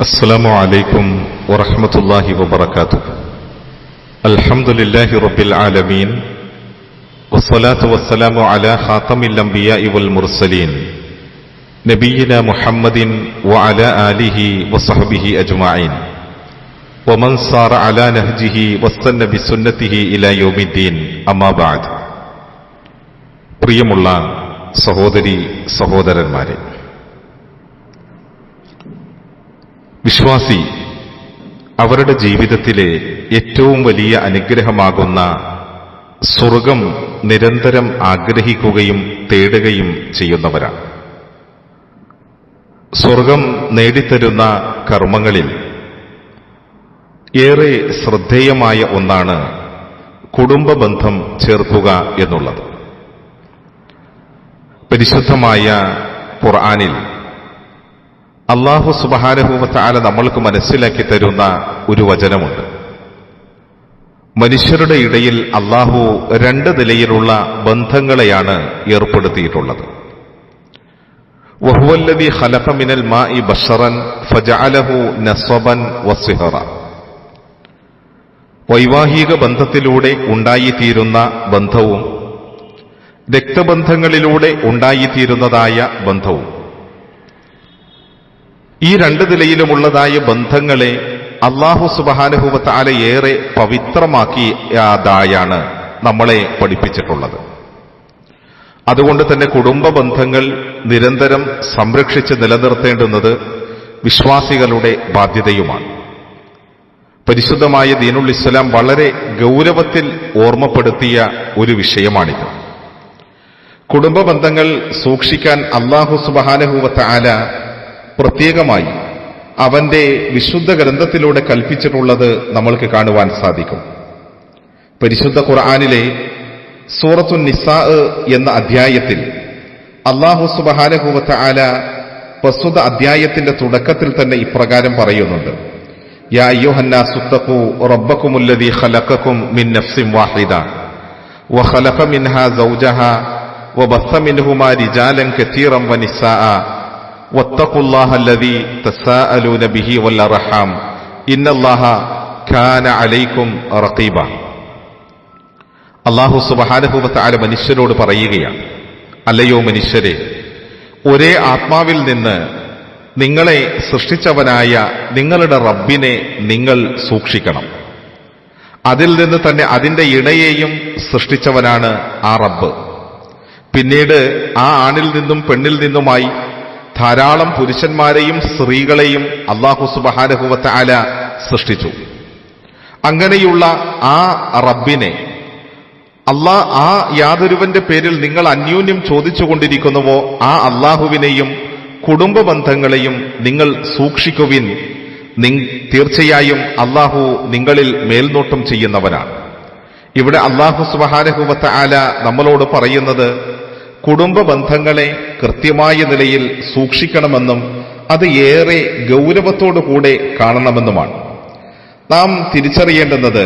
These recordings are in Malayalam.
السلام عليكم ورحمة الله وبركاته الحمد لله رب العالمين والصلاة والسلام على خاتم الأنبياء والمرسلين نبينا محمد وعلى آله وصحبه أجمعين ومن صار على نهجه واستنى بسنته إلى يوم الدين أما بعد പ്രിയമുള്ള സഹോദരി സഹോദരന്മാരെ വിശ്വാസി അവരുടെ ജീവിതത്തിലെ ഏറ്റവും വലിയ അനുഗ്രഹമാകുന്ന സ്വർഗം നിരന്തരം ആഗ്രഹിക്കുകയും തേടുകയും ചെയ്യുന്നവരാണ്. സ്വർഗം നേടിത്തരുന്ന കർമ്മങ്ങളിൽ ഏറെ ശ്രദ്ധേയമായ ഒന്നാണ് കുടുംബബന്ധം ചേർക്കുക എന്നുള്ളത്. പരിശുദ്ധമായ ഖുർആാനിൽ അള്ളാഹു സുബാനഹൂമത്താല നമ്മൾക്ക് മനസ്സിലാക്കി തരുന്ന ഒരു വചനമുണ്ട്. മനുഷ്യരുടെ ഇടയിൽ അള്ളാഹു രണ്ട് നിലയിലുള്ള ബന്ധങ്ങളെയാണ് ഏർപ്പെടുത്തിയിട്ടുള്ളത്. വഹുവല്ലതി ഖലഖ മിനൽ ഇ ബഷറൻ ഫജഅലഹു നസ്വബൻ വസിഹറ. വൈവാഹിക ബന്ധത്തിലൂടെ ഉണ്ടായിത്തീരുന്ന ബന്ധവും രക്തബന്ധങ്ങളിലൂടെ ഉണ്ടായിത്തീരുന്നതായ ബന്ധവും. ഈ രണ്ട് നിലയിലുമുള്ളതായ ബന്ധങ്ങളെ അള്ളാഹു സുബാനുഭവത്താല ഏറെ പവിത്രമാക്കിയതായാണ് നമ്മളെ പഠിപ്പിച്ചിട്ടുള്ളത്. അതുകൊണ്ട് തന്നെ കുടുംബ ബന്ധങ്ങൾ നിരന്തരം സംരക്ഷിച്ച് നിലനിർത്തേണ്ടുന്നത് വിശ്വാസികളുടെ ബാധ്യതയുമാണ്. പരിശുദ്ധമായ ദീനുൽ ഇസ്ലാം വളരെ ഗൗരവത്തിൽ ഓർമ്മപ്പെടുത്തിയ ഒരു വിഷയമാണിത്. കുടുംബ ബന്ധങ്ങൾ സൂക്ഷിക്കാൻ അള്ളാഹു സുബാനഹൂവത്ത ആല പ്രത്യേകമായി അവന്റെ വിശുദ്ധ ഗ്രന്ഥത്തിലൂടെ കൽപ്പിച്ചിട്ടുള്ളത് നമ്മൾക്ക് കാണുവാൻ സാധിക്കും പരിശുദ്ധ ഖുർആാനിലെ സൂറത്തു നിസാ എന്ന അധ്യായത്തിൽ അള്ളാഹു സുബഹാനഹൂവത്ത ആല പ്രസ്തുത അധ്യായത്തിന്റെ തുടക്കത്തിൽ തന്നെ ഇപ്രകാരം പറയുന്നുണ്ട് യാ അയ്യോഹന്ന സുത്തഖു റബ്ബക്കുമുല്ലദീ ഖലഖക്കും മിൻ നഫ്സിൻ വാഹിദ وخلق منها زوجها وبث منهما رجالا كثيرا ونساء വത്തഖുല്ലാഹല്ലദീ തസാഅലൂന ബിഹി വൽ ഇന്നല്ലാഹ കാന അലൈക്കും റഖീബ. അള്ളാഹു സുബഹാനുഭൂവത്തായ മനുഷ്യരോട് പറയുകയാണ് അല്ലയോ മനുഷ്യരെ ഒരേ ആത്മാവിൽ നിന്ന് നിങ്ങളെ സൃഷ്ടിച്ചവനായ നിങ്ങളുടെ റബ്ബിനെ നിങ്ങൾ സൂക്ഷിക്കണം. അതിൽ നിന്ന് തന്നെ അതിന്റെ ഇണയെയും സൃഷ്ടിച്ചവനാണ് ആ റബ്ബ്. പിന്നീട് ആ ആണിൽ നിന്നും പെണ്ണിൽ നിന്നുമായി ധാരാളം പുരുഷന്മാരെയും സ്ത്രീകളെയും അള്ളാഹു സുബഹാനഹുവത്ത ആല സൃഷ്ടിച്ചു. അങ്ങനെയുള്ള ആ റബ്ബിനെ അള്ളാ ആ യാതൊരുവന്റെ പേരിൽ നിങ്ങൾ അന്യോന്യം ചോദിച്ചു കൊണ്ടിരിക്കുന്നുവോ ആ അള്ളാഹുവിനെയും കുടുംബ ബന്ധങ്ങളെയും നിങ്ങൾ സൂക്ഷിക്കുവിൻ. തീർച്ചയായും അള്ളാഹു നിങ്ങളിൽ മേൽനോട്ടം ചെയ്യുന്നവനാണ്. ഇവിടെ അള്ളാഹു സുബഹാനഹുവത്ത ആല നമ്മളോട് പറയുന്നത് കുടുംബ ബന്ധങ്ങളെ കൃത്യമായ നിലയിൽ സൂക്ഷിക്കണമെന്നും അത് ഏറെ ഗൗരവത്തോടുകൂടെ കാണണമെന്നുമാണ്. നാം തിരിച്ചറിയേണ്ടുന്നത്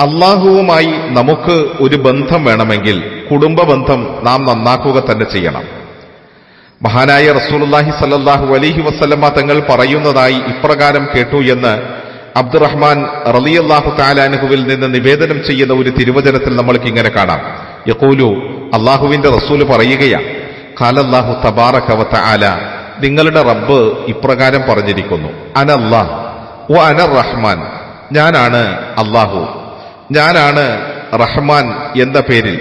അള്ളാഹുവുമായി നമുക്ക് ഒരു ബന്ധം വേണമെങ്കിൽ കുടുംബ ബന്ധം നാം നന്നാക്കുക തന്നെ ചെയ്യണം. മഹാനായ റസൂലുല്ലാഹി സല്ലാഹു അലഹി വസ്ലമ തങ്ങൾ പറയുന്നതായി ഇപ്രകാരം കേട്ടു എന്ന് അബ്ദുറഹ്മാൻ റലിയല്ലാഹു താലാനുഹുവിൽ നിന്ന് നിവേദനം ചെയ്യുന്ന ഒരു തിരുവചനത്തിൽ നമ്മൾക്ക് ഇങ്ങനെ കാണാം. യക്കൂലു അള്ളാഹുവിന്റെ റസൂൽ പറയുകയാണ് ഖാലല്ലാഹു തബാറകവത്ത ആല നിങ്ങളുടെ റബ്ബ് ഇപ്രകാരം പറഞ്ഞിരിക്കുന്നു അനല്ലാഹ് ഓ അനർ റഹ്മാൻ ഞാനാണ് അള്ളാഹു ഞാനാണ് റഹ്മാൻ എന്ന പേരിൽ.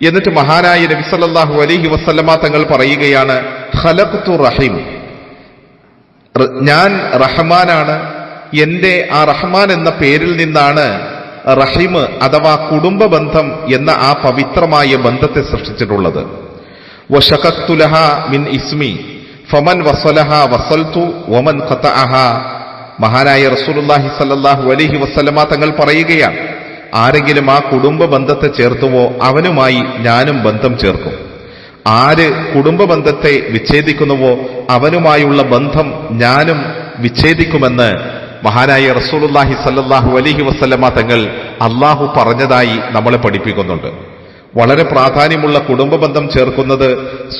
എന്നിട്ട് മഹാനായ നബി സല്ലാഹു അലൈഹി വസല്ലമ തങ്ങൾ പറയുകയാണ് ഖലഖ്തു റഹീം ഞാൻ റഹ്മാനാണ് എന്റെ ആ റഹ്മാൻ എന്ന പേരിൽ നിന്നാണ് റഹീം അഥവാ കുടുംബ ബന്ധം എന്ന ആ പവിത്രമായ ബന്ധത്തെ സൃഷ്ടിച്ചിട്ടുള്ളത്. വശഖത്തുലഹ മിൻ ഇസ്മി ഫമൻ വസലഹ വസൽതു വമൻ ഖതഅഹ. മഹാനായ റസൂലുല്ലാഹി സല്ലല്ലാഹു അലൈഹി വസല്ലമ തങ്ങൾ പറയുകയാണ് ആരെങ്കിലും ആ കുടുംബ ബന്ധത്തെ ചേർത്തുവോ അവനുമായി ഞാനും ബന്ധം ചേർക്കും. ആര് കുടുംബ ബന്ധത്തെ വിച്ഛേദിക്കുന്നുവോ അവനുമായുള്ള ബന്ധം ഞാനും വിച്ഛേദിക്കുമെന്ന് മഹാനായ റസൂലുല്ലാഹി സല്ലാഹു അലഹി വസ്ലമ തങ്ങൾ അള്ളാഹു പറഞ്ഞതായി നമ്മളെ പഠിപ്പിക്കുന്നുണ്ട്. വളരെ പ്രാധാന്യമുള്ള കുടുംബ ബന്ധം ചേർക്കുന്നത്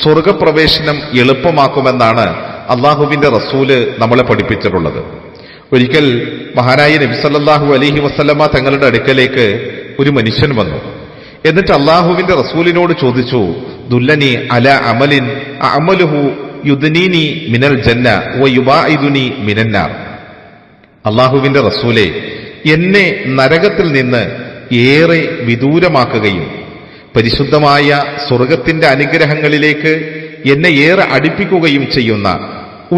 സ്വർഗപ്രവേശനം എളുപ്പമാക്കുമെന്നാണ് അള്ളാഹുവിന്റെ റസൂൽ നമ്മളെ പഠിപ്പിച്ചിട്ടുള്ളത്. ഒരിക്കൽ മഹാനായ നബി നബിസല്ലാഹു അലഹി വസ്ലമ തങ്ങളുടെ അടുക്കലേക്ക് ഒരു മനുഷ്യൻ വന്നു. എന്നിട്ട് അള്ളാഹുവിന്റെ റസൂലിനോട് ചോദിച്ചു ദുല്ലനി അല അമലിൻ അമലുഹു യുദ്നീനി മിനൽ ജന്ന വ യുബാ മിനന്നാർ. അള്ളാഹുവിന്റെ റസൂലെ എന്നെ നരകത്തിൽ നിന്ന് ഏറെ വിദൂരമാക്കുകയും പരിശുദ്ധമായ സ്വർഗത്തിന്റെ അനുഗ്രഹങ്ങളിലേക്ക് എന്നെ ഏറെ അടുപ്പിക്കുകയും ചെയ്യുന്ന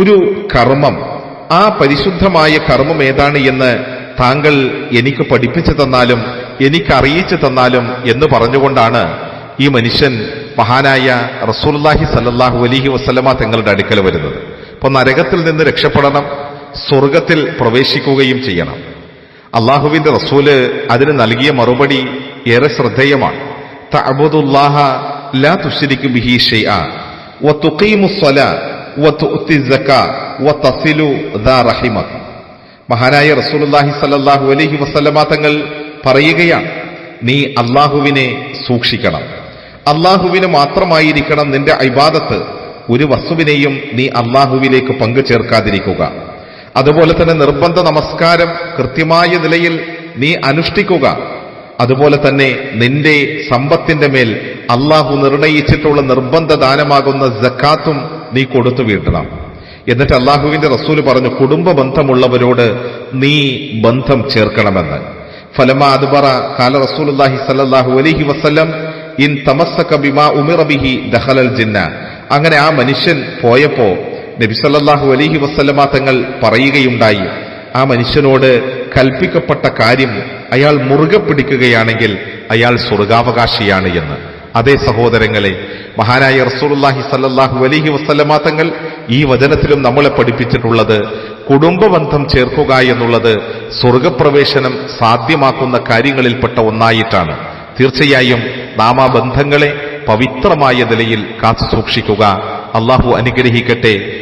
ഒരു കർമ്മം ആ പരിശുദ്ധമായ കർമ്മം ഏതാണ് എന്ന് താങ്കൾ എനിക്ക് പഠിപ്പിച്ചു തന്നാലും എനിക്ക് അറിയിച്ചു തന്നാലും എന്ന് പറഞ്ഞുകൊണ്ടാണ് ഈ മനുഷ്യൻ മഹാനായ റസൂൽല്ലാഹി സല്ലാഹു അലഹി വസ്ലമ തങ്ങളുടെ അടുക്കൽ വരുന്നത്. അപ്പൊ നരകത്തിൽ നിന്ന് രക്ഷപ്പെടണം സ്വർഗത്തിൽ പ്രവേശിക്കുകയും ചെയ്യണം. അള്ളാഹുവിന്റെ റസൂൽ അതിന് നൽകിയ മറുപടി ഏറെ ശ്രദ്ധേയമാണ്. ലാ ബിഹി ഷൈഅ ദാ മഹാനായ റസൂലുള്ളാഹി സ്വല്ലല്ലാഹു അലൈഹി വസല്ലമ തങ്ങൾ പറയുകയാണ് നീ അള്ളാഹുവിനെ സൂക്ഷിക്കണം. അള്ളാഹുവിന് മാത്രമായിരിക്കണം നിന്റെ ഇബാദത്ത് ഒരു വസ്തുവിനെയും നീ അള്ളാഹുവിലേക്ക് പങ്കു ചേർക്കാതിരിക്കുക അതുപോലെ തന്നെ നിർബന്ധ നമസ്കാരം കൃത്യമായ നിലയിൽ നീ അനുഷ്ഠിക്കുക. അതുപോലെ തന്നെ നിന്റെ സമ്പത്തിന്റെ മേൽ അള്ളാഹു നിർണയിച്ചിട്ടുള്ള നിർബന്ധ ദാനമാകുന്ന ജക്കാത്തും നീ കൊടുത്തു വീട്ടണം. എന്നിട്ട് അള്ളാഹുവിന്റെ റസൂൽ പറഞ്ഞു കുടുംബ ബന്ധമുള്ളവരോട് നീ ബന്ധം ചേർക്കണമെന്ന്. ഫലമ കാല റസൂലുല്ലാഹി സല്ലല്ലാഹു അലൈഹി വസല്ലം ഇൻ തമസ്സക ബിമാ ഉമിറ ബിഹി ദഖലൽ ജിന്ന. അങ്ങനെ ആ മനുഷ്യൻ പോയപ്പോ നബി അലഹി വസല്ലമ തങ്ങൾ പറയുകയുണ്ടായി ആ മനുഷ്യനോട് കൽപ്പിക്കപ്പെട്ട കാര്യം അയാൾ മുറുകെ പിടിക്കുകയാണെങ്കിൽ അയാൾ സ്വർഗാവകാശിയാണ് എന്ന്. അതേ സഹോദരങ്ങളെ മഹാനായ റസൂലുള്ളാഹി സല്ലാഹു അലഹി വസല്ലമ തങ്ങൾ ഈ വചനത്തിലും നമ്മളെ പഠിപ്പിച്ചിട്ടുള്ളത് കുടുംബബന്ധം ചേർക്കുക എന്നുള്ളത് സ്വർഗപ്രവേശനം സാധ്യമാക്കുന്ന കാര്യങ്ങളിൽപ്പെട്ട ഒന്നായിട്ടാണ്. തീർച്ചയായും നാം ആ ബന്ധങ്ങളെ പവിത്രമായ നിലയിൽ കാത്തു സൂക്ഷിക്കുക അള്ളാഹു അനുഗ്രഹിക്കട്ടെ.